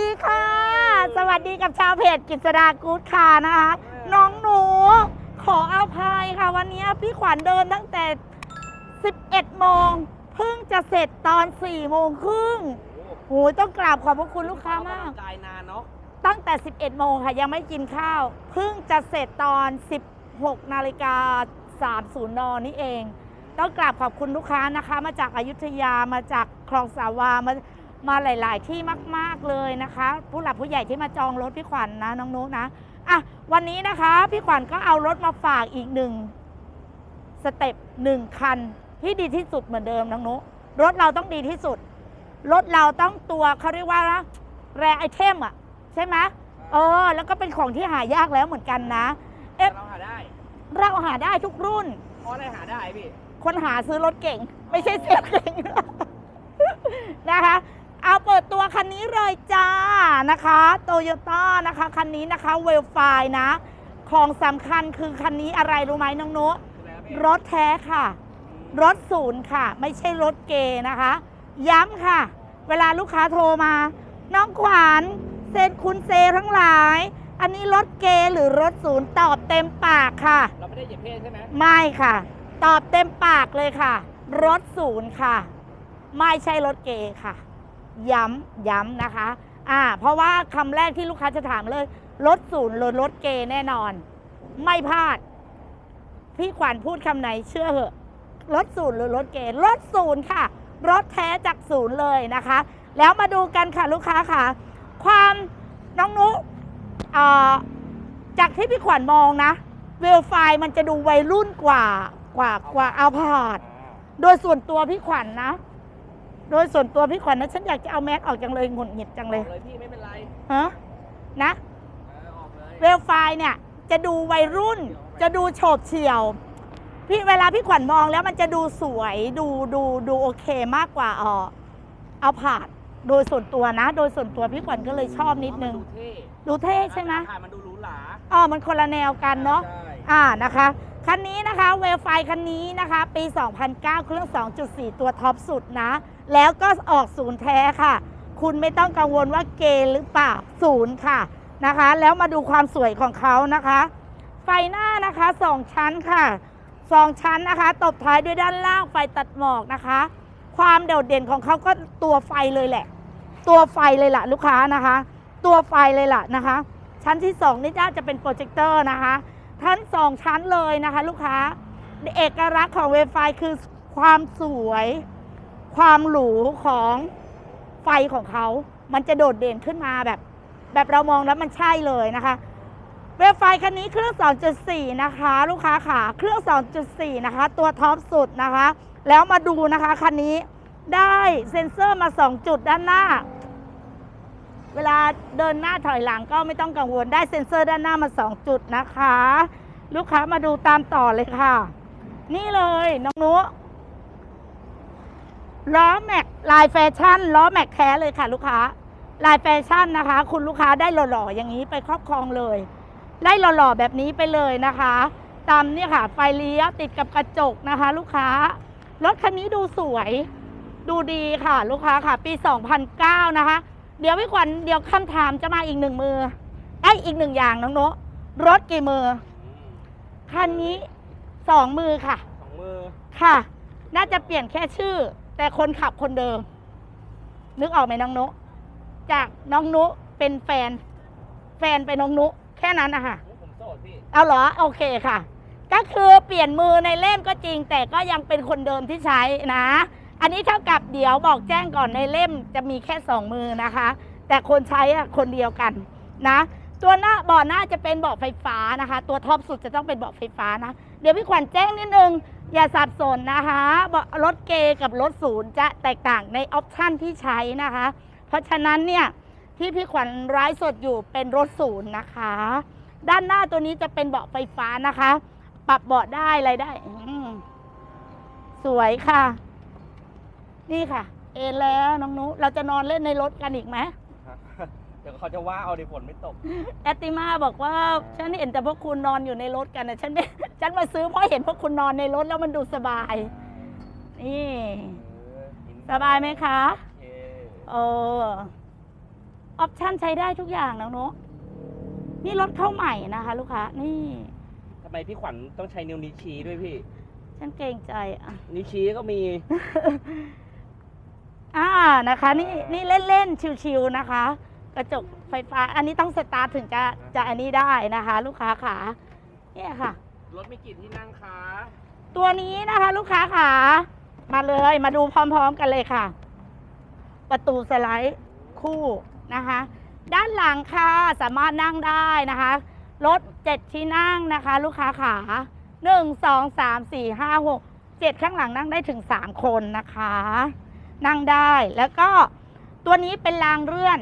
ดีค่ะ สวัสดีกับชาวเพจกิษดากู๊ดคานะคะน้องหนู ขออภัยค่ะ วันนี้พี่ขวัญเดินตั้งแต่ 11 โมงเพิ่งจะเสร็จตอน 4 โมงครึ่งโหยต้องกราบขอบพระคุณลูกค้ามากกายนานเนาะตั้งแต่ 11 โมงค่ะ ยังไม่กินข้าว เพิ่งจะเสร็จตอน 16 นาฬิกา 30 นนี่เอง ต้องกราบขอบคุณลูกค้านะคะ มาจากอายุทยามาจากคลองสาวามา มาหลาย ๆ ที่มาก ๆ เลยนะคะ ผู้หลักผู้ใหญ่ที่มาจองรถพี่ขวัญนะน้องนุนะอะวันนี้นะคะพี่ขวัญก็เอารถมาฝากอีกหนึ่งสเต็ปหนึ่งคันที่ดีที่สุดเหมือนเดิมน้องนุรถเราต้องดีที่สุด รถเราต้องตัวเขาเรียกว่านะแรไอเทมอะใช่ไหมเออ แล้วก็เป็นของที่หายากแล้วเหมือนกันนะเอ๊ะเราหาได้ เราหาได้ทุกรุ่นเพราะอะไรหาได้พี่ คนหาซื้อรถเก่ง ไม่ใช่เสียเก่งนะคะ เอาเปิดตัวคันนี้เลยจ้านะคะโตโยต้านะคะคันนี้นะคะเวลไฟนะของสำคัญคือคันนี้อะไรรู้ไหมน้องโน้ตคืออะไรครับพี่รถแท้ค่ะ รถศูนย์ค่ะ ไม่ใช่รถเกย์นะคะ ย้ำค่ะ เวลาลูกค้าโทรมา น้องขวานเซนคุณเซทั้งหลาย อันนี้รถเกย์หรือรถศูนย์ตอบเต็มปากค่ะ เราไม่ได้เหยียบเพศใช่ไหมไม่ค่ะ ตอบเต็มปากเลยค่ะ รถศูนย์ค่ะ ไม่ใช่รถเกย์ค่ะ ย้ำย้ำนะคะ อ่า เพราะว่าคำแรกที่ลูกค้าจะถามเลยรถศูนย์หรือรถเกย์แน่นอน ไม่พลาด พี่ขวัญพูดคำไหนเชื่อเหอะรถศูนย์หรือรถเกย์รถศูนย์ค่ะรถแท้จากศูนย์เลยนะคะ แล้วมาดูกันค่ะลูกค้าค่ะ ความน้องนุเอ่อจากที่พี่ขวัญมองนะเวลไฟมันจะดูวัยรุ่นกว่ากว่ากว่าอัลพาร์ดโดยส่วนตัวพี่ขวัญนะ โดยส่วนตัวพี่ขวัญนะฉันอยากจะเอาแมสออกจังเลยหงุดหงิดจังอเลอยกเลยพี่ไม่เป็นไรฮะนะเออออกเลยเวลไฟเนี่ย จะดูวัยรุ่น จะดูโฉบเฉี่ยว พี่เวลาพี่ขวัญมองแล้วมันจะดูสวยดูดูดูโอเคมากกว่าเออเอาผาดโดยส่วนตัวนะ โดยส่วนตัวพี่ขวัญก็เลยชอบนิดนึงดูเท่ดูเท่ใช่ไหมถ่ายมันดูหรูหรา อ๋อมันคนละแนวกันเนาะ ใช่ อ่านะคะ คันนี้นะคะเวลไฟคันนี้นะคะ ปี 2009 เครื่อง 2.4 ตัวท็อปสุดนะ แล้วก็ออกศูนย์แท้ค่ะ คุณไม่ต้องกังวลว่าเกย์หรือเปล่าศูนย์ค่ะนะคะ แล้วมาดูความสวยของเขานะคะ ไฟหน้านะคะสองชั้นค่ะสองชั้นนะคะ ตบท้ายด้วยด้านล่างไฟตัดหมอกนะคะ ความโดดเด่นของเขาก็ตัวไฟเลยแหละ ตัวไฟเลยล่ะลูกค้านะคะ ตัวไฟเลยล่ะนะคะ ชั้นที่สองนี่น่าจะเป็นโปรเจคเตอร์นะคะ ทั้งสองชั้นเลยนะคะ ลูกค้า เอกลักษณ์ของเวฟไฟคือความสวย ความหรูของไฟของเขา มันจะโดดเด่นขึ้นมาแบบ แบบเรามองแล้วมันใช่เลยนะคะ เวฟไฟคันนี้เครื่อง 2.4 นะคะ ลูกค้าขาเครื่อง 2.4 นะคะ ตัวท็อปสุดนะคะ แล้วมาดูนะคะคันนี้ได้เซ็นเซอร์มา 2 จุดด้านหน้า เวลาเดินหน้าถอยหลังก็ไม่ต้องกังวลได้เซ็นเซอร์ด้านหน้ามา 2 จุดนะคะ ลูกค้ามาดูตามต่อเลยค่ะ นี่เลยน้องนุล้อแม็กลายแฟชั่นล้อแม็กแท้เลยค่ะ ลูกค้าลายแฟชั่นนะคะ คุณลูกค้าได้หล่อๆอย่างนี้ไปครอบครองเลยได้หล่อๆแบบนี้ไปเลยนะคะ ตามเนี่ยค่ะ ไฟเลี้ยวติดกับกระจกนะคะ ลูกค้ารถคันนี้ดูสวย ดูดีค่ะ ลูกค้าค่ะ ปี 2009 นะคะ เดี๋ยวพี่ขวัญเดี๋ยวคำถามจะมาอีกหนึ่งมือไอ้ยอีกหนึ่งอย่างน้องโนตรถกี่มืออืมคันนี้สองมือค่ะ สองมือค่ะ น่าจะเปลี่ยนแค่ชื่อ แต่คนขับคนเดิม นึกออกไหมน้องนุ จากน้องนุเป็นแฟน แฟนเป็นน้องนุ แค่นั้นนะคะโอ้ผมโสดพี่เอาเหรอ โอเคค่ะ ก็คือเปลี่ยนมือในเล่มก็จริง แต่ก็ยังเป็นคนเดิมที่ใช้นะ อันนี้เท่ากับเดี๋ยวบอกแจ้งก่อนในเล่มจะมีแค่สองมือนะคะ แต่คนใช้อะคนเดียวกันนะ ตัวหน้าเบาะหน้าจะเป็นเบาะไฟฟ้านะคะ ตัวท็อปสุดจะต้องเป็นเบาะไฟฟ้านะ เดี๋ยวพี่ขวัญแจ้งนิดนึง อย่าสับสนนะคะเบาะรถเกกับรถศูนย์จะแตกต่างในออปชันที่ใช้นะคะ เพราะฉะนั้นเนี่ยที่พี่ขวัญร้ายสดอยู่เป็นรถศูนย์นะคะ ด้านหน้าตัวนี้จะเป็นเบาะไฟฟ้านะคะ ปรับเบาะได้อะไรได้สวยค่ะ นี่ค่ะ เอนแล้วน้องนุ เราจะนอนเล่นในรถกันอีกไหมเดี๋ยวเขาจะว่าเอาดิฝนไม่ตก แอตติมาบอกว่าฉันเห็นแต่พวกคุณนอนอยู่ในรถกันนะฉันไม่ฉันมาซื้อเพราะเห็นพวกคุณนอนในรถแล้วมันดูสบาย นี่เออหินสบายไหมคะโอเคเออออปชั่นใช้ได้ทุกอย่างน้องนุนี่รถเข้าใหม่นะคะ ลูกค้านี่ทำไมพี่ขวัญต้องใช้นิ้วนิ้วชี้ด้วยพี่ ฉันเกรงใจอะ นิ้วชี้ก็มี อ่านะคะนี่นี่เล่นๆชิวๆนะคะ กระจกไฟฟ้าอันนี้ต้องสตาร์ทถึงจะจะอันนี้ได้นะคะ ลูกค้าขาเนี่ยค่ะ รถมีกี่ที่นั่งคะตัวนี้นะคะ ลูกค้าขามาเลยมาดูพร้อม ๆ กันเลยค่ะ ประตูสไลด์คู่นะคะ ด้านหลังค่ะสามารถนั่งได้นะคะรถเจ็ดที่นั่งนะคะ ลูกค้าขาหนึ่งสองสามสี่ห้าหกเจ็ดข้างหลังนั่งได้ถึงสามคนนะคะ นั่งได้ แล้วก็ตัวนี้เป็นรางเลื่อน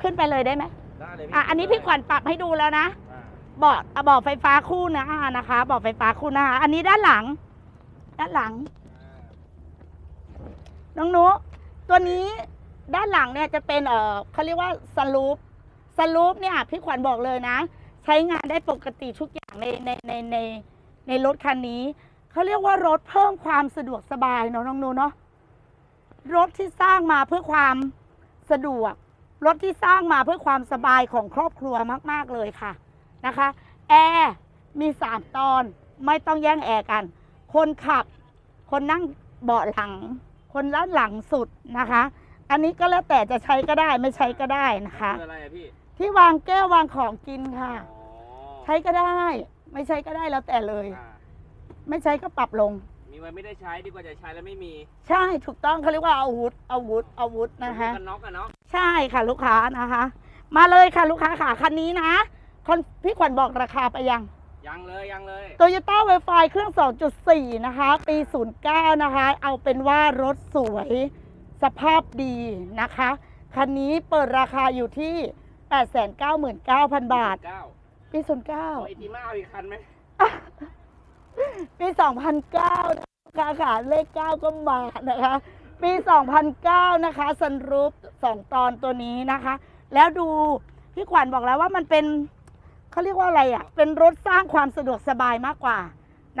ขึ้นไปเลยได้ไหมได้เลยอะอันนี้พี่ขวัญปรับให้ดูแล้วนะอ่าเบาะอะเบาะไฟฟ้าคู่หนะนะคะเบาะไฟฟ้าคู่หนะคะอันนี้ด้านหลัง ด้านหลังน้องนุตัวนี้ด้านหลังเนี่ยจะเป็นเออเขาเรียกว่าสลูปสลูปเนี่ยพี่ขวัญบอกเลยนะ ใช้งานได้ปกติทุกอย่างในในในในในรถคันนี้เขาเรียกว่ารถเพิ่มความสะดวกสบายเนาะน้องนุเนาะ รถที่สร้างมาเพื่อความสะดวก รถที่สร้างมาเพื่อความสบายของครอบครัวมาก ๆ เลยค่ะนะคะแอร์มีสามตอนไม่ต้องแย่งแอร์กัน คนขับ คนนั่งเบาะหลัง คนด้านหลังสุดนะคะ อันนี้ก็แล้วแต่จะใช้ก็ได้ไม่ใช้ก็ได้นะคะ คืออะไรอะพี่ที่วางแก้ววางของกินค่ะ อ๋อใช้ก็ได้ ไม่ใช้ก็ได้แล้วแต่เลย อ่า ไม่ใช้ก็ปรับลง มีไว้ไม่ได้ใช้ดีกว่าจะใช้แล้วไม่มีใช่ถูกต้องเขาเรียกว่าอาวุธอาวุธอาวุธนะคะกันน็อกอะเนาะใช่ค่ะลูกค้านะคะ มาเลยค่ะลูกค้าค่ะคันนี้นะคนพี่ขวัญบอกราคาไปยัง ยังเลยยังเลย โตโยต้าไวไฟเครื่อง 2.4 นะคะ ปี 09 นะคะ เอาเป็นว่ารถสวยสภาพดีนะคะ คันนี้เปิดราคาอยู่ที่ 899,000 บาท เก้าปีเอาไอ09ติมาเอาอีกคันไหม ปี2009นะคะค่ะเลข 9 ก็มานะคะ ปี 2009 นะคะสันรูป2 ตอนตัวนี้นะคะ แล้วดูพี่ขวัญบอกแล้วว่ามันเป็นเขาเรียกว่าอะไรอะ่ะ เป็นรถสร้างความสะดวกสบายมากกว่า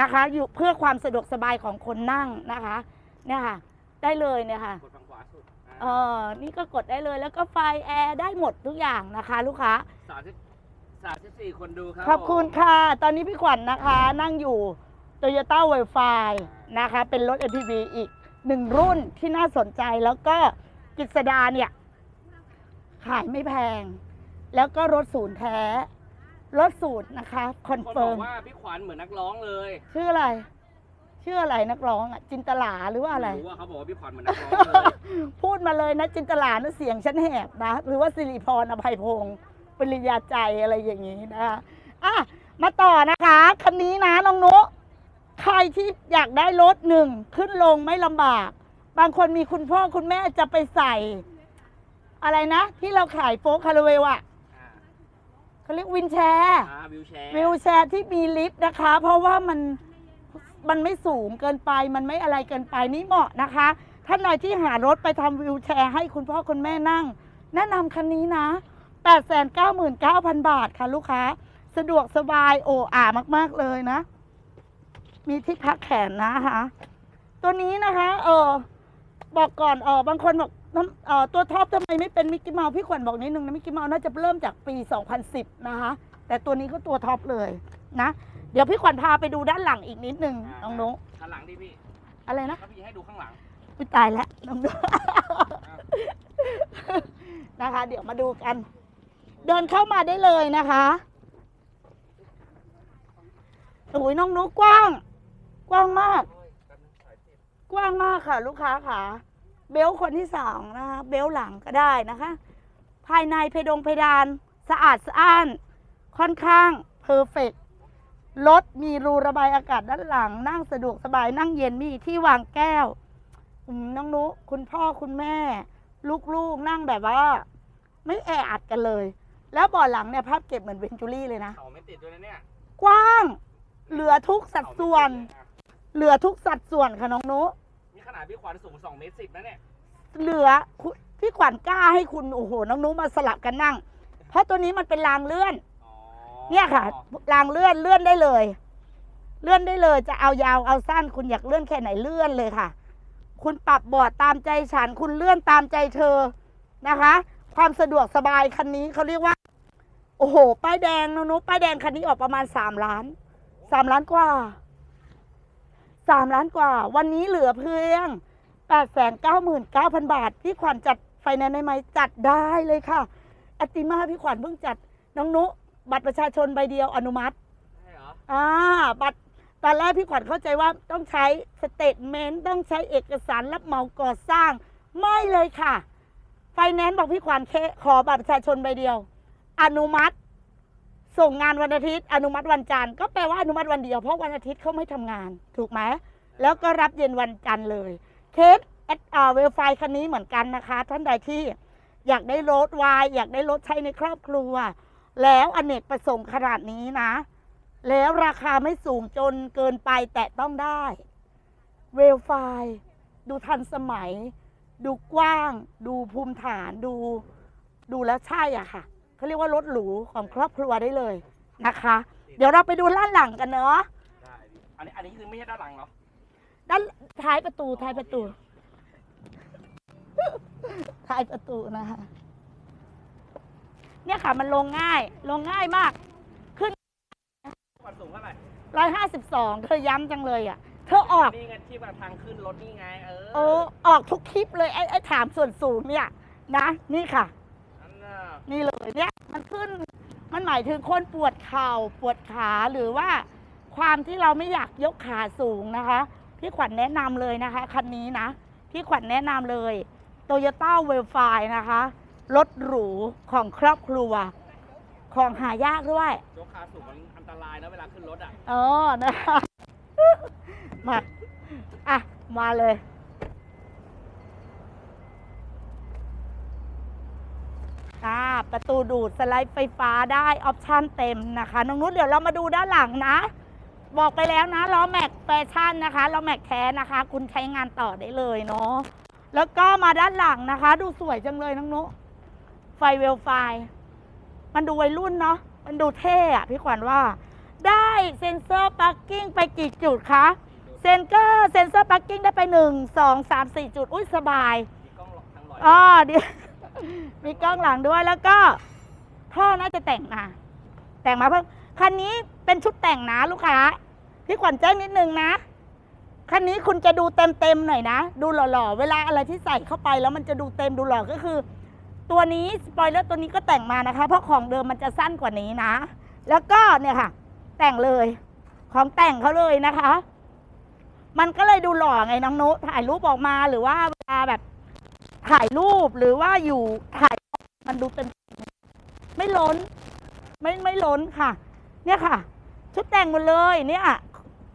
นะคะ อยู่เพื่อความสะดวกสบายของคนนั่งนะคะเนี่ยค่ะ ได้เลยเนี่ยค่ะกดฝั่งขวาสุดเออนี่ก็กดได้เลยแล้วก็ไฟแอร์ได้หมดทุกอย่างนะคะ ลูกค้าสามสิบสามสิบสี่คนดูครับขอบคุณค่ะ ตอนนี้พี่ขวัญนะคะ นั่งอยู่ Toyota w i f i นะคะเป็นรถ MPV อีกหนึ่งรุ่นที่น่าสนใจแล้วก็กิษดาเนี่ยขายไม่แพง แล้วก็รถศูนย์แท้ รถศูนย์นะคะคอนคนบเฟิอร์มกว่าพี่ขวัญเหมือนนักร้องเลยชื่ออะไรชื่ออะไรนักร้องอะจินตลาหรือว่าอะไรรู้ว่าเขาบอกว่าพี่ขวัญเหมือนนักร้องเลยพูดมาเลยนะจินตลานะเสียงฉันแหบนะ หรือว่าสิริพรอภัยพงศ์ปริญญาใจอะไรอย่างนี้นะคะอะมาต่อนะคะคันนี้นะน้องนุ ใครที่อยากได้รถหนึ่งขึ้นลงไม่ลำบาก บางคนมีคุณพ่อคุณแม่จะไปใส่ อะไรนะ ที่เราขายโฟล์คาร์เวลอะอ่าเขาเรียกวินแชร์อ่าวิวแชร์วิวแชร์ที่มีลิฟต์นะคะ เพราะว่ามันมันไม่สูงเกินไป มันไม่อะไรเกินไปนี่เหมาะนะคะท่านใดที่หารถไปทำวิวแชร์ให้คุณพ่อคุณแม่นั่ง แนะนำคันนี้นะ 899,000 บาทค่ะลูกค้า สะดวกสบายโอ้อ่ามาก ๆ เลยนะ มีที่พักแขนนะคะ ตัวนี้นะคะเออบอกก่อนเออบางคนบอกน้ำเออตัวท็อปทำไมไม่เป็นมิกกี้เมาส์พี่ขวัญบอกนิดนึงนะมิกกี้เมาส์น่าจะเริ่มจากปี 2010 นะคะ แต่ตัวนี้ก็ตัวท็อปเลยนะ เดี๋ยวพี่ขวัญพาไปดูด้านหลังอีกนิดนึงน้องนุข้างหลังดิพี่อะไรนะถ้าพี่ให้ดูข้างหลังอุ๊ยตายแล้วน้องนุนะคะ เดี๋ยวมาดูกัน เดินเข้ามาได้เลยนะคะโอ้ยน้องนุกว้าง กว้างมาก กว้างมากค่ะ ลูกค้าค่ะ เบลต์คนที่สองนะคะเบลต์หลังก็ได้นะคะ ภายในเพดงเพดาน สะอาดสะอ้าน ค่อนข้างเพอร์เฟกรถมีรูระบายอากาศด้านหลัง นั่งสะดวกสบายนั่งเย็นมีที่วางแก้วอืมน้องนุคุณพ่อคุณแม่ ลูกๆนั่งแบบว่า ไม่แออัดกันเลย แล้วเบ่อหลังเนี่ยภาพเก็บเหมือนเวนจูรี่เลยนะ เขาไม่ติดด้วยนะเนี่ย กว้าง เหลือทุกสัดส่วน เหลือทุกสัดส่วนค่ะน้องนุนี่ขนาดพี่ขวัญสูง2เมตรสิบนะเนี่ยเหลือคุณพี่ขวัญกล้าให้คุณโอ้โหน้องนุมาสลับกันนั่ง เพราะตัวนี้มันเป็นรางเลื่อน อ๋อเนี่ยค่ะ รางเลื่อนเลื่อนได้เลย เลื่อนได้เลยจะเอายาวเอาสั้นคุณอยากเลื่อนแค่ไหนเลื่อนเลยค่ะ คุณปรับบอร์ดตามใจฉัน คุณเลื่อนตามใจเธอนะคะ ความสะดวกสบายคันนี้เขาเรียกว่า โอ้โหป้ายแดงนุนุป้ายแดงคันนี้ออกประมาณสามล้านสามล้านกว่า สามล้านกว่า วันนี้เหลือเพียงแปดแสนเก้าหมื่นเก้าพันบาท พี่ขวัญจัดไฟแนนซ์ได้ไหมจัดได้เลยค่ะอติมาพี่ขวัญเพิ่งจัดน้องนุ บัตรประชาชนใบเดียวอนุมัติใช่เหรออ่าบัตรตอนแรกพี่ขวัญเข้าใจว่าต้องใช้สเตทเมนต์ต้องใช้เอกสารรับเหมาก่อสร้าง ไม่เลยค่ะ ไฟแนนซ์บอกพี่ขวัญแค่ขอบัตรประชาชนใบเดียว อนุมัติ ส่งงานวันอาทิตย์อนุมัติวันจันทร์ก็แปลว่าอนุมัติวันเดียวเพราะวันอาทิตย์เขาไม่ทำงานถูกไหมแล้วก็รับเย็นวันจันทร์เลยเคสแอดอ่าเวลไฟคันนี้เหมือนกันนะคะ ท่านใดที่อยากได้รถวายอยากได้รถใช้ในครอบครัว แล้วอเนกประสงค์ขนาดนี้นะ แล้วราคาไม่สูงจนเกินไปแต่ต้องได้เวลไฟดูทันสมัย ดูกว้าง ดูภูมิฐานดู ดูแล้วใช่อะค่ะ เขาเรียกว่ารถหรูของครอบครัวได้เลยนะคะ เดี๋ยวเราไปดูด้านหลังกันเนาะได้พี่อันนี้อันนี้คือไม่ใช่ด้านหลังเหรอด้านท้ายประตูท้ายประตู ท้ายประตูนะคะเนี่ยค่ะมันลงง่าย ลงง่ายมากความสูงเท่าไหร่ร้อยห้าสิบสองเธอย้ำจังเลยอะ เธอออกนี่ไงที่แบบทางขึ้นรถนี่ไงเออโอ้ออกทุกคลิปเลยไอ้ไอ้ถามส่วนสูงเนี่ย นะ นี่ค่ะอั นน่ะนี่เลยเนี่ยมันขึ้นมันหมายถึงคนปวดเข่าปวดขาหรือว่าความที่เราไม่อยากยกขาสูงนะคะ พี่ขวัญแนะนำเลยนะคะ คันนี้นะ พี่ขวัญแนะนำเลยโตโยต้าเวลไฟนะคะ รถหรูของครอบครัว ของหายากด้วยยกขาสูงมันอันตรายนะเวลาขึ้นรถอะเออนะคะมาอะ มาเลย อ่าประตูดูดสไลด์ไฟฟ้าได้ออปชั่นเต็มนะคะน้องนุชเดี๋ยวเรามาดูด้านหลังนะ บอกไปแล้วนะล้อแม็กแฟชั่นนะคะล้อแม็กแท้นะคะ คุณใช้งานต่อได้เลยเนาะแล้วก็มาด้านหลังนะคะ ดูสวยจังเลยน้องนุไฟเวลไฟ มันดูวัยรุ่นเนาะมันดูเท่อะพี่ขวัญว่า ได้เซ็นเซอร์ปักกิ้งไปกี่จุดคะเซนเกอร์เซ็นเซอร์ปักกิ้งได้ไปหนึ่งสองสามสี่จุดอุ้ยสบายมีกล้องหลอกทางลอยอ๋อเดี๋ยว มีกล้องหลังด้วยแล้วก็ท่อน่าจะแต่งมาแต่งมาเพิ่มคันนี้เป็นชุดแต่งนะลูกค้าพี่ขวัญแจ้งนิดนึงนะคันนี้คุณจะดูเต็มเต็มๆหน่อยนะ ดูหล่อๆ เวลาอะไรที่ใส่เข้าไปแล้วมันจะดูเต็มดูหล่อก็คือ ตัวนี้สปอยเลอร์ตัวนี้ก็แต่งมานะคะ เพราะของเดิมมันจะสั้นกว่านี้นะ แล้วก็เนี่ยค่ะ แต่งเลยของแต่งเขาเลยนะคะ มันก็เลยดูหล่อไงน้องโน้ตถ่ายรูปออกมาหรือว่าเวลาแบบ ถ่ายรูปหรือว่าอยู่ถ่ายมันดูเต็มไม่ล้น ไม่ไม่ล้นค่ะ เนี่ยค่ะ ชุดแต่งหมดเลยเนี่ย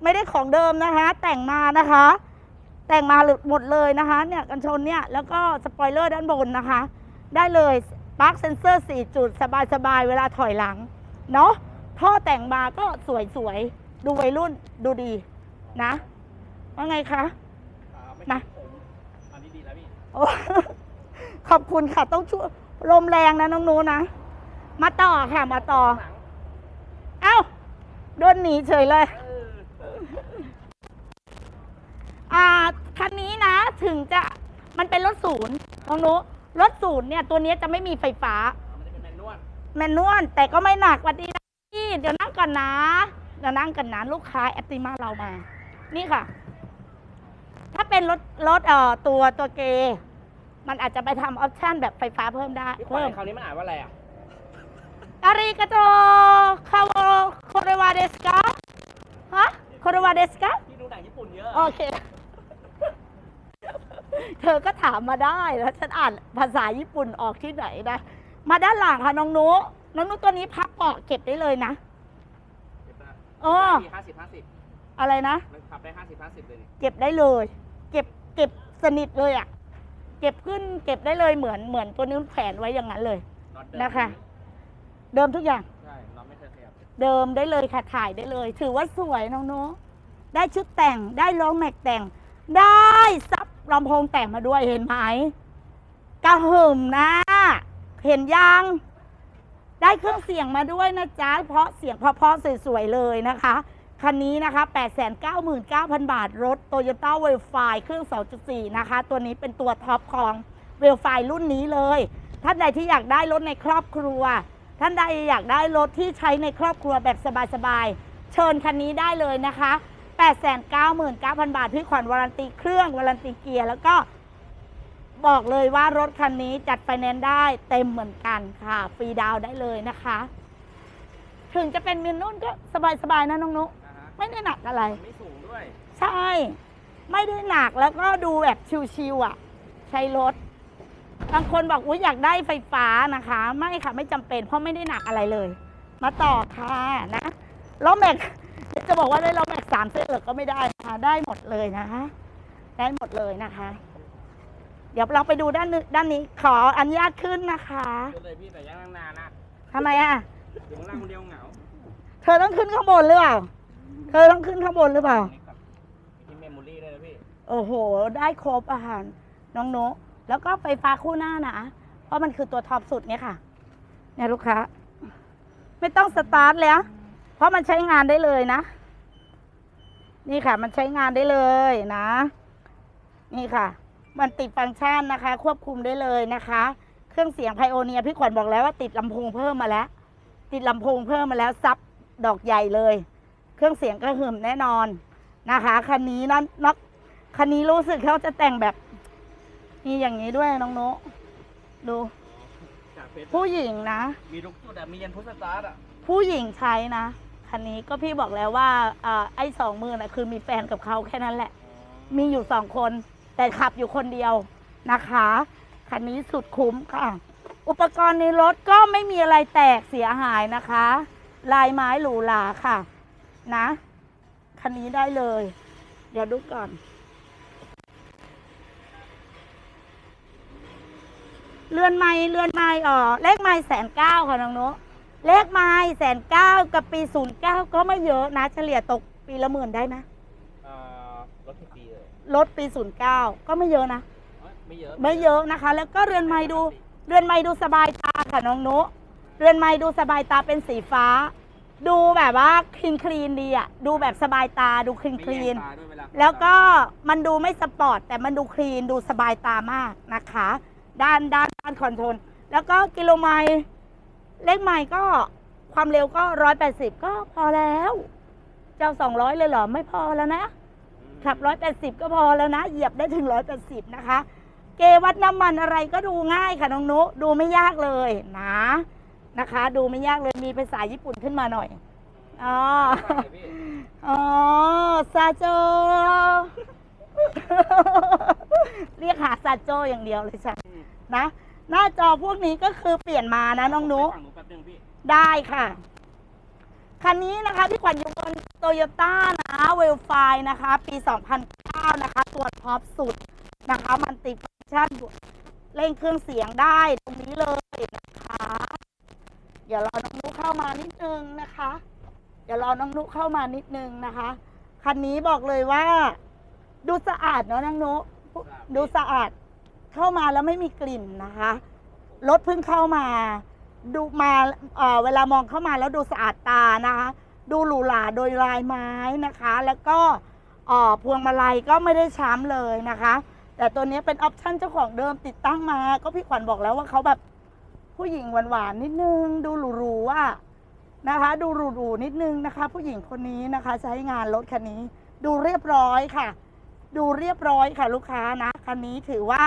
ไม่ได้ของเดิมนะคะ แต่งมานะคะ แต่งมาหมดเลยนะคะ เนี่ยกันชนเนี่ยแล้วก็สปอยเลอร์ด้านบนนะคะ ได้เลยปาร์คเซนเซอร์ 4 จุด สบายสบายๆเวลาถอยหลัง เนาะท่อแต่งมาก็สวยสวยๆดูวัยรุ่นดูดีนะ ว่าไงคะอ่า ขอบคุณค่ะ ต้องช่วยลมแรงนะน้องนูนะ มาต่อค่ะ มาต่อหลังเอ้า โดนหนีเฉยเลยเอออ่า คันนี้นะ ถึงจะมันเป็นรถศูนย์น้องนูรถศูนย์เนี่ย ตัวนี้จะไม่มีไฟฟ้ามันจะเป็นแมนนวลแมนนวลแต่ก็ไม่หนักหวันดีนะพี่ เดี๋ยวนั่งก่อนนะ เดี๋ยวนั่งกันนะลูกค้าแอตติมาเรามา นี่ค่ะ ถ้าเป็นรถรถเอ่อตัวตัวเกมันอาจจะไปทำออปชั่นแบบไฟฟ้าเพิ่มได้พี่ขวัญเพิ่มคราวนี้มันอ่านว่าอะไรอะ อาริกาโตคาวโคเรวาเดสกาฮะโคเรวาเดสกาพี่ดูหนังญี่ปุ่นเยอะโอเค เธอก็ถามมาได้แล้วฉันอ่านภาษาญี่ปุ่นออกที่ไหนนะ มาด้านหลังค่ะน้องนุน้องนุตัวนี้พับเบาะเก็บได้เลยนะ เก็บได้เออ ห้าสิบห้าสิบ อะไรนะ มันขับได้ห้าสิบห้าสิบเลยนี่เก็บได้เลย เก็บเก็บสนิทเลยอะ่ะ เก็บขึ้นเก็บได้เลยเหมือนเหมือนตัวนี้แขวนไว้อย่างนั้นเลย น็อตเดิมนะคะ เดิมทุกอย่าง ใช่เราไม่เคยขยับเดิมได้เลยค่ะถ่ายได้เลย ถือว่าสวยน้องโนได้ชุดแต่งได้ล้อแม็กแต่ง ได้ซับลำโพงแต่งมาด้วยเห็นไหมกระหึ่มนะ เห็นยัง ได้เครื่องเสียงมาด้วยนะจ๊ะเพราะเสียงเพราะๆสวยๆเลยนะคะ คันนี้นะคะ 899,000 บาท รถ Toyota w e l f i เครื่อง 2.4 นะคะ ตัวนี้เป็นตัวท็อปของ w e l f i รุ่นนี้เลย ท่านใดที่อยากได้รถในครอบครัว ท่านใดอยากได้รถที่ใช้ในครอบครัวแบบสบายๆ เชิญคันนี้ได้เลยนะคะ 899,000 บาท พี่ขวัญวารันตีเครื่องวารันตีเกียร์ แล้วก็บอกเลยว่ารถคันนี้จัดไฟแนนซ์ได้เต็มเหมือนกันค่ะ ฟรีดาวน์ได้เลยนะคะ ถึงจะเป็นมินนุ่นก็สบายๆนะน้องนุนะฮะ ไม่ได้หนักอะไร มันไม่สูงด้วย ใช่ ไม่ได้หนักแล้วก็ดูแบบชิวๆอะ ใช้รถ บางคนบอกอุ้ยอยากได้ไฟฟ้านะคะ ไม่ค่ะไม่จำเป็นเพราะไม่ได้หนักอะไรเลย มาต่อค่ะนะล้อแม็กเดี๋ยวจะบอกว่าได้ล้อแม็กสามเส้นเหรอก็ไม่ได้นะคะได้หมดเลยนะคะ ได้หมดเลยนะคะ เดี๋ยวเราไปดูด้านนึด้านนี้ขออนุญาตขึ้นนะคะขึ้นเลยพี่แต่ยังนั่งนานนะทำไมอะ อยู่ข้างล่างคนเดียวเหงา เธอต้องขึ้นข้างบนหรือเปล่า เธอต้องขึ้นข้างบนหรือเปล่า มีที่เมมโมรี่ด้วยนะพี่ โอ้โห ได้ครบอาหาร น้องโนแล้วก็ไฟฟ้าคู่หน้านะเพราะมันคือตัวท็อปสุดเนี่ยค่ะ เนี่ยลูกค้า ไม่ต้องสตาร์ทแล้ว เพราะมันใช้งานได้เลยนะ นี่ค่ะ มันใช้งานได้เลยนะ นี่ค่ะ มันติดฟังก์ชันนะคะ ควบคุมได้เลยนะคะ เครื่องเสียงไพโอเนียพี่ขวัญบอกแล้วว่าติดลำโพงเพิ่มมาแล้ว ติดลำโพงเพิ่มมาแล้วซับดอกใหญ่เลย เครื่องเสียงก็หึมแน่นอนนะคะคันนี้นะนอกคันนี้รู้สึกเขาจะแต่งแบบมีอย่างนี้ด้วยน้องโนดูจากเพชรผู้หญิงนะ มีทุกจุดอะมียันพุทธสตาร์ทอะผู้หญิงใช้นะคันนี้ก็พี่บอกแล้วว่าอ่าไอ้สองมือนะคือมีแฟนกับเขาแค่นั้นแหละ มีอยู่สองคน แต่ขับอยู่คนเดียวนะคะ คันนี้สุดคุ้มค่ะ อุปกรณ์ในรถก็ไม่มีอะไรแตกเสียหายนะคะ ลายไม้หรูหราค่ะ นะ คันนี้ได้เลย เดี๋ยวดูก่อน เรือนไม้เรือนไม้อ๋อเลขไม้แสนเก้าค่ะน้องโนตเลขไม้แสนเก้ากับปีศูนย์เก้าก็ไม่เยอะนะ เฉลี่ยตกปีละหมื่นได้ไหมเอ่อรถกี่ปีเลยรถปีศูนย์เก้าก็ไม่เยอะนะเอ้ยไม่เยอะ ไม่เยอะนะคะ แล้วก็เรือนไม้ดู เรือนไม้ดูสบายตาค่ะน้องนุเรือนไม้ดูสบายตาเป็นสีฟ้า ดูแบบว่าคลีนคลีนดีอะดูแบบสบายตาดูคลีนคไม่ลีแยนงตาด้วยเวลาแล้วก็มันดูไม่สปอร์ตแต่มันดูคลีนดูสบายตามากนะคะ ด้านด้านด้านคอนโทรลแล้วก็กิโลไมล์เลขไมล์ก็ความเร็วก็ร้อยแปดสิบก็พอแล้ว เจ้าสองร้อยเลยเหรอ ไม่พอแล้วนะขับร้อยแปดสิบก็พอแล้วนะ เหยียบได้ถึงร้อยแปดสิบนะคะ เกวัดน้ำมันอะไรก็ดูง่ายค่ะน้องนุดูไม่ยากเลยนะ นะคะ ดูไม่ยากเลยมีภาษาญี่ปุ่นขึ้นมาหน่อยอ๋อไม่เป็นไรพี่อ๋อซาโจ เรียกหาซาโจอย่างเดียวเลยจ้ะอืมนะ หน้าจอพวกนี้ก็คือเปลี่ยนมานะน้องนุฝั่งหนูแป๊บนึงพี่ได้ค่ะ คันนี้นะคะพี่ขวัญอยู่บนโตโยต้านะเวลไฟนะคะ ปี 2009 นะคะ ตัวท็อปสุดนะคะ มันติฟังก์ชันเร่งเครื่องเสียงได้ตรงนี้เลยนะคะ เดี๋ยวรอน้องนุเข้ามานิดนึงนะคะเดี๋ยวรอน้องนุเข้ามานิดนึงนะคะคันนี้บอกเลยว่า ดูสะอาดเนาะน้องนุดูสะอาดเข้ามาแล้วไม่มีกลิ่นนะคะรถเพิ่งเข้ามา ดูมาเอ่อเวลามองเข้ามาแล้วดูสะอาดตานะคะ ดูหรูหราโดยลายไม้นะคะ แล้วก็ออพวงมาลัยก็ไม่ได้ช้ำเลยนะคะ แต่ตัวนี้เป็นออปชั่นเจ้าของเดิมติดตั้งมา ก็พี่ขวัญบอกแล้วว่าเขาแบบ ผู้หญิงหวานๆนิดนึง ดูหรูๆอะนะคะ ดูหรูๆนิดนึงนะคะ ผู้หญิงคนนี้นะคะใช้งานรถคันนี้ ดูเรียบร้อยค่ะ ดูเรียบร้อยค่ะลูกค้านะคันนี้ถือว่า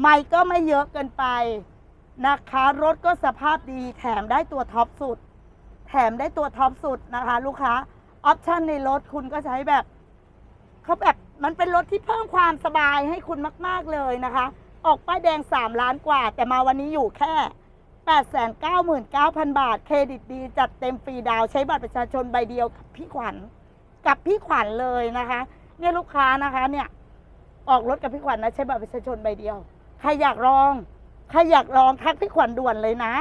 ไม่ก็ไม่เยอะเกินไปนะคะ รถก็สภาพดีแถมได้ตัวท็อปสุด แถมได้ตัวท็อปสุดนะคะ ลูกค้าออปชันในรถคุณก็ใช้แบบเขาแบบมันเป็นรถที่เพิ่มความสบายให้คุณมาก ๆ เลยนะคะ ออกป้ายแดง 3 ล้านกว่า แต่มาวันนี้อยู่แค่ 899,000 บาท เครดิตดี จัดเต็มฟรีดาว ใช้บัตรประชาชนใบเดียวกับพี่ขวัญกับพี่ขวัญเลยนะคะ เนี่ยลูกค้านะคะเนี่ยออกรถกับพี่ขวัญนะใช้บัตรประชาชนใบเดียว ใครอยากลองใครอยากลองทักพี่ขวัญด่วนเลยนะ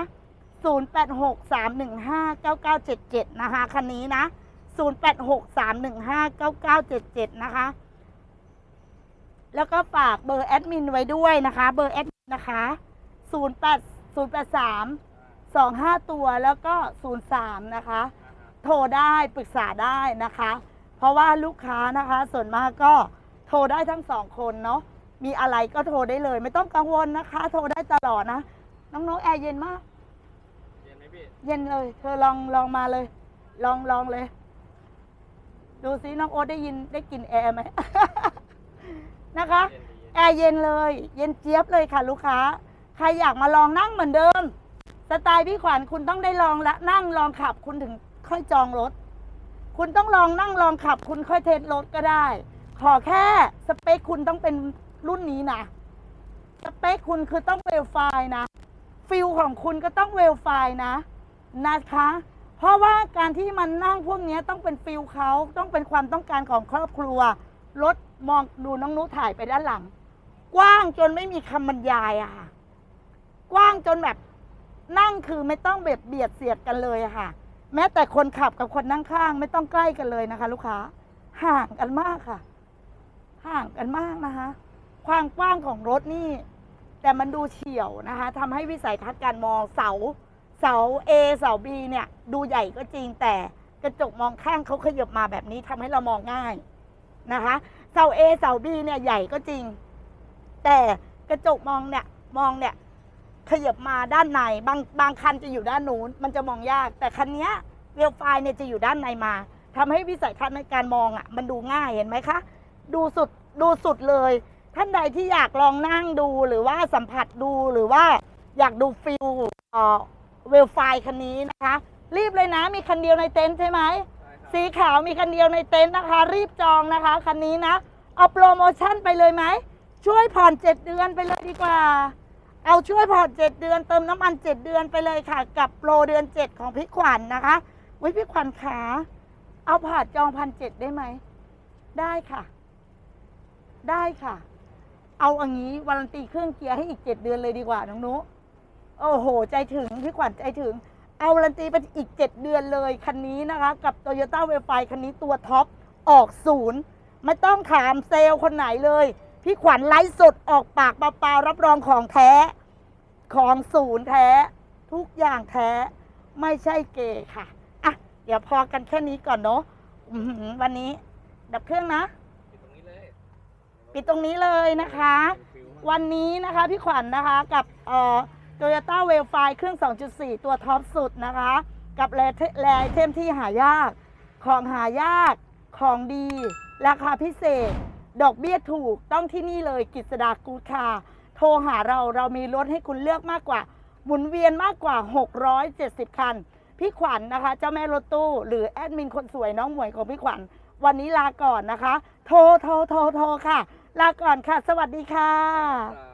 0863159977 นะคะคันนี้นะ 0863159977 นะคะ แล้วก็ฝากเบอร์แอดมินไว้ด้วยนะคะ เบอร์แอดมินนะคะ 08 083 25 ตัวแล้วก็ 03 นะคะ โทรได้ปรึกษาได้นะคะ เพราะว่าลูกค้านะคะส่วนมากก็โทรได้ทั้งสองคนเนาะมีอะไรก็โทรได้เลย ไม่ต้องกังวลนะคะ โทรได้ตลอดนะ น้องนกแอร์เย็นมาก เย็นไหมพี่ เย็นเลย เธอลองลองมาเลย ลองลองเลย ดูซิน้องโอ๊ตได้ยินได้กลินแอร์ไหม นะคะเย็นดีเย็นแอร์เย็นเลย เย็นเจี๊ยบเลยค่ะ ลูกค้า ใครอยากมาลองนั่งเหมือนเดิม สไตล์พี่ขวัญคุณต้องได้ลองและนั่งลองขับคุณถึงค่อยจองรถ คุณต้องลองนั่งลองขับ คุณค่อยเทสรถก็ได้ ขอแค่สเปคคุณต้องเป็นรุ่นนี้นะ สเปคคุณคือต้องเวลไฟนะ ฟิลของคุณก็ต้องเวลไฟนะ นะคะ เพราะว่าการที่มันนั่งพวกนี้ต้องเป็นฟิลเขาต้องเป็นความต้องการของครอบครัว รถมองดูน้องนุถ่ายไปด้านหลัง กว้างจนไม่มีคำบรรยายอะค่ะ กว้างจนแบบนั่งคือไม่ต้องเบียดเบียดเสียดกันเลยอะค่ะ แม้แต่คนขับกับคนนั่งข้าง ไม่ต้องใกล้กันเลยนะคะ ลูกค้า ห่างกันมากค่ะ ห่างกันมากนะคะ ความกว้างของรถนี่ แต่มันดูเฉียวนะคะทำให้วิสัยทัศน์การมองเสา เสา A เสา B เนี่ย ดูใหญ่ก็จริงแต่กระจกมองข้างเขาขยับมาแบบนี้ทำให้เรามองง่ายนะคะ เสา A เสา B เนี่ยใหญ่ก็จริง แต่กระจกมองเนี่ยมองเนี่ย ขยับมาด้านในบางบางคันจะอยู่ด้านนู้นมันจะมองยาก แต่คันเนี้ยเวลไฟเนี่ยจะอยู่ด้านในมาทำให้วิสัยทัศน์ในการมองอะ มันดูง่ายเห็นไหมคะ ดูสุดดูสุดเลย ท่านใดที่อยากลองนั่งดูหรือว่าสัมผัสดูหรือว่าอยากดูฟิลเอ่อเวลไฟคันนี้นะคะ รีบเลยนะมีคันเดียวในเต็นท์ใช่ไหมใช่ครับสีขาวมีคันเดียวในเต็นท์นะคะ รีบจองนะคะคันนี้นะเอาโปรโมชั่นไปเลยไหมช่วยผ่อนเจ็ดเดือนไปเลยดีกว่า เอาช่วยผ่อนเจ็ดเดือนเติมน้ำมันเจ็ดเดือนไปเลยค่ะ กับโปรเดือนเจ็ดของพี่ขวัญนะคะวิพี่ขวัญขาเอาผ่านจองพันเจ็ดได้ไหม ได้ค่ะ ได้ค่ะ เอาอย่างนี้วารันตีเครื่องเกียร์ให้อีกเจ็ดเดือนเลยดีกว่าน้องนุโอ้โห ใจถึงพี่ขวัญใจถึง เอาวารันตีไปอีกเจ็ดเดือนเลยคันนี้นะคะ กับ Toyota w a y f i คันนี้ตัวท็อปออกศูนย์ไม่ต้องถามเซลล์คนไหนเลย พี่ขวัญไลฟ์สดออกปากเปล่าๆรับรองของแท้ ของศูนย์แท้ ทุกอย่างแท้ ไม่ใช่เกย์ค่ะ อะ เดี๋ยวพอกันแค่นี้ก่อนเนาะอื้อหือวันนี้ ดับเครื่องนะ ปิดตรงนี้เลยปิดตรงนี้เลยนะคะฟิลมากวันนี้นะคะพี่ขวัญนะคะกับเอ่อ Toyota w a y f i เครื่อง 2.4 ตัวท็อปสุดนะคะ กับแรแรไอเทมที่หายาก ของหายากของดี ราคาพิเศษ ดอกเบี้ยถูกต้องที่นี่เลยกิษดากูคาร์โทรหาเราเรามีรถให้คุณเลือกมากกว่า หมุนเวียนมากกว่า 670 คัน พี่ขวัญนะคะ เจ้าแม่รถตู้ หรือแอดมินคนสวยน้องหมวยของพี่ขวัญวันนี้ลาก่อนนะคะ โทรโทรโทรโทรค่ะ ลาก่อนค่ะ สวัสดีค่ะ